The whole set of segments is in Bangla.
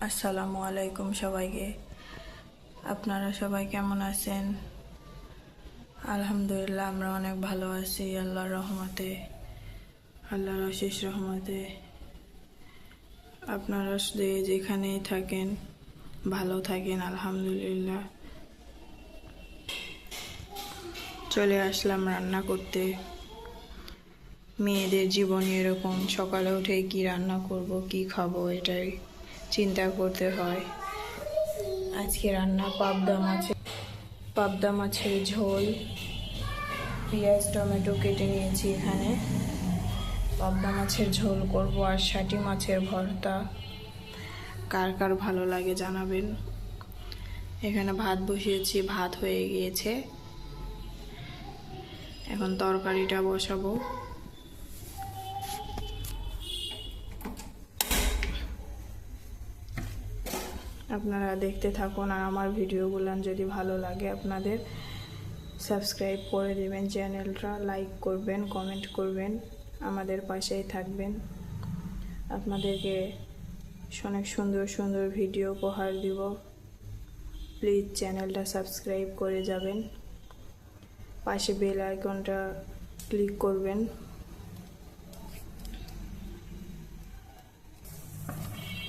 আসসালামু আলাইকুম সবাইকে। আপনারা সবাই কেমন আছেন? আলহামদুলিল্লাহ, আমরা অনেক ভালো আছি, আল্লাহর রহমতে। আল্লাহর অশেষ রহমতে। আপনারা যে যেখানেই থাকেন, ভালো থাকেন, আলহামদুলিল্লাহ। চলে আসলাম রান্না করতে। মেয়েদের জীবনে এরকম সকালে উঠে কি রান্না করব, কি খাব এটাই চিন্তা করতে হয়। আজকে রান্না পাবদা মাছের পাবদা মাছের ঝোল, পেঁয়াজ, টমেটো কেটে নিয়েছি এখানে। পাবদা মাছের ঝোল করব আর ষাটি মাছের ভর্তা। কার কার ভালো লাগে জানাবেন। এখানে ভাত বসিয়েছি, ভাত হয়ে গিয়েছে। এখন তরকারিটা বসাবো। আপনারা দেখতে থাকুন আর আমার ভিডিওগুলো যদি ভালো লাগে আপনাদের, সাবস্ক্রাইব করে দেবেন চ্যানেলটা, লাইক করবেন, কমেন্ট করবেন, আমাদের পাশেই থাকবেন। আপনাদেরকে অনেক সুন্দর সুন্দর ভিডিও উপহার দিব। প্লিজ চ্যানেলটা সাবস্ক্রাইব করে যাবেন। পাশে বেল আইকনটা ক্লিক করবেন।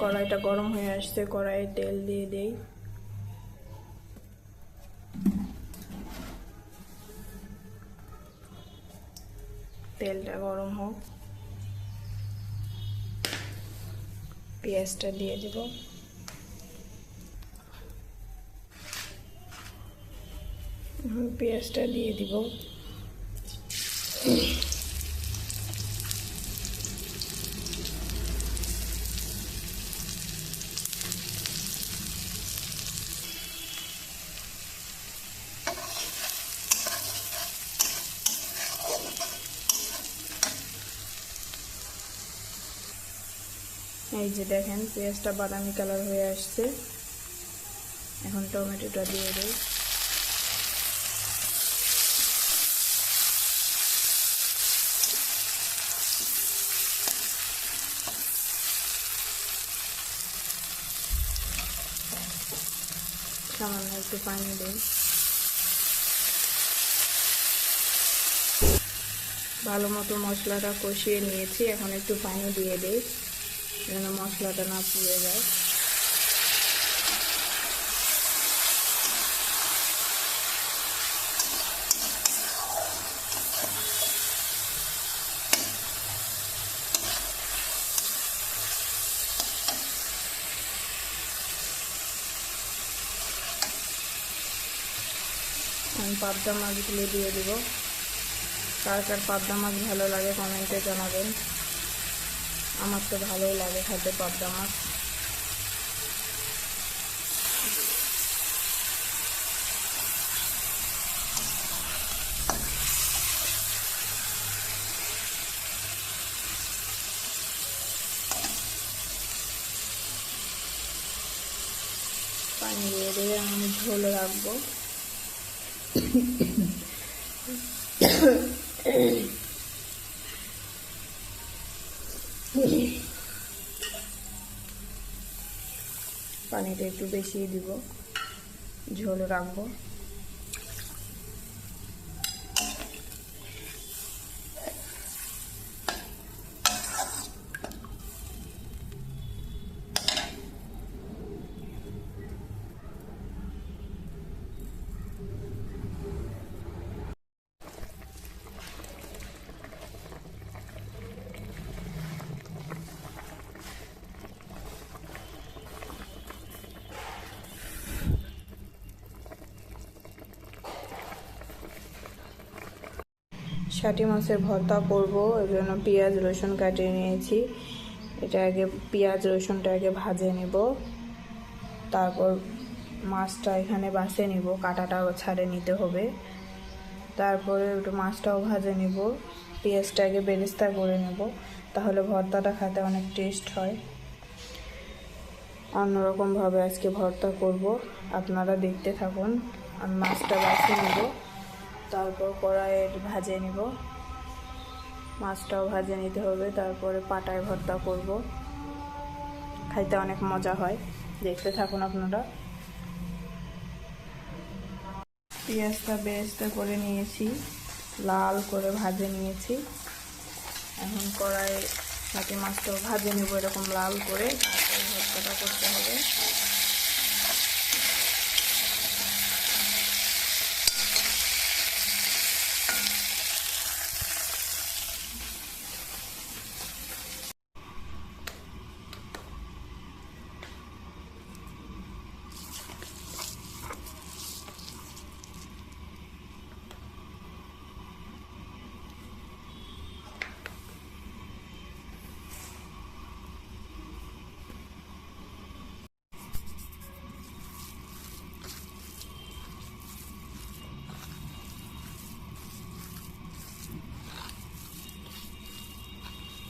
কড়াইটা গরম হয়ে আসছে, কড়াইয়ে তেল দিয়ে দেই। তেলটা গরম হোক। পেঁয়াজটা দিয়ে দেব। পেঁয়াজটা দিয়ে দিব। এই যে দেখেন, পেঁয়াজটা বাদামি কালার হয়ে আসছে। এখন টমেটোটা দিয়ে দিই। সামান্য একটু পানি দিই। ভালো মতো মশলাটা কষিয়ে নিয়েছি, এখন একটু পানি দিয়ে দিই। যেন মশলাটা না পুড়ে যায়। আমি পাবদা মাছগুলো দিয়ে দিব। কার কার পাবদা মাছ ভালো লাগে কমেন্টে জানাবেন। আমার তো ভালোই লাগে খেতে পাবদা মাছ। পানি দিয়ে দিয়ে আমি ঝোল রাখব। পানিটা একটু বেশি দিব। ঝোল রাখব। ষাটি মাছের ভর্তা করব, ওই জন্য পেঁয়াজ, রসুন কাটিয়ে নিয়েছি। এটা আগে পেঁয়াজ, রসুনটা আগে ভাজে নেব। তারপর মাছটা এখানে বাছে নিব, কাটাটাও ছাড়ে নিতে হবে। তারপরে একটু মাছটাও ভাজে নেব, পেঁয়াজটা আগে বেরেস্তা করে নেব, তাহলে ভর্তাটা খেতে অনেক টেস্ট হয়। অন্যরকমভাবে আজকে ভর্তা করব, আপনারা দেখতে থাকুন। আমি মাছটা বাছে নেব। তারপর কড়াইয়ে ভাজে নিব। মাছটাও ভাজে নিতে হবে, তারপরে পাটায় ভর্তা করব। খাইতে অনেক মজা হয়, দেখতে থাকুন আপনারা। পেঁয়াজটা বেরেস্তা করে নিয়েছি, লাল করে ভাজে নিয়েছি। এখন কড়াই সাথে মাছটাও ভাজে নেব, এরকম লাল করে। তারপরে ভর্তাটা করতে হবে।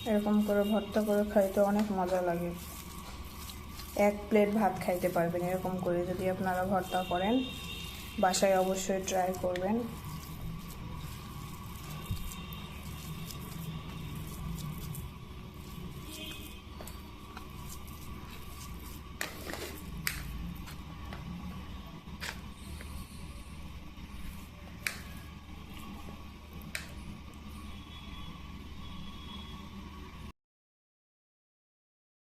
এরকম করে ভর্তা করে খাইতে অনেক মজা লাগে। এক প্লেট ভাত খাইতে পারবেন এরকম করে যদি আপনারা ভর্তা করেন, বাসায় অবশ্যই ট্রাই করবেন।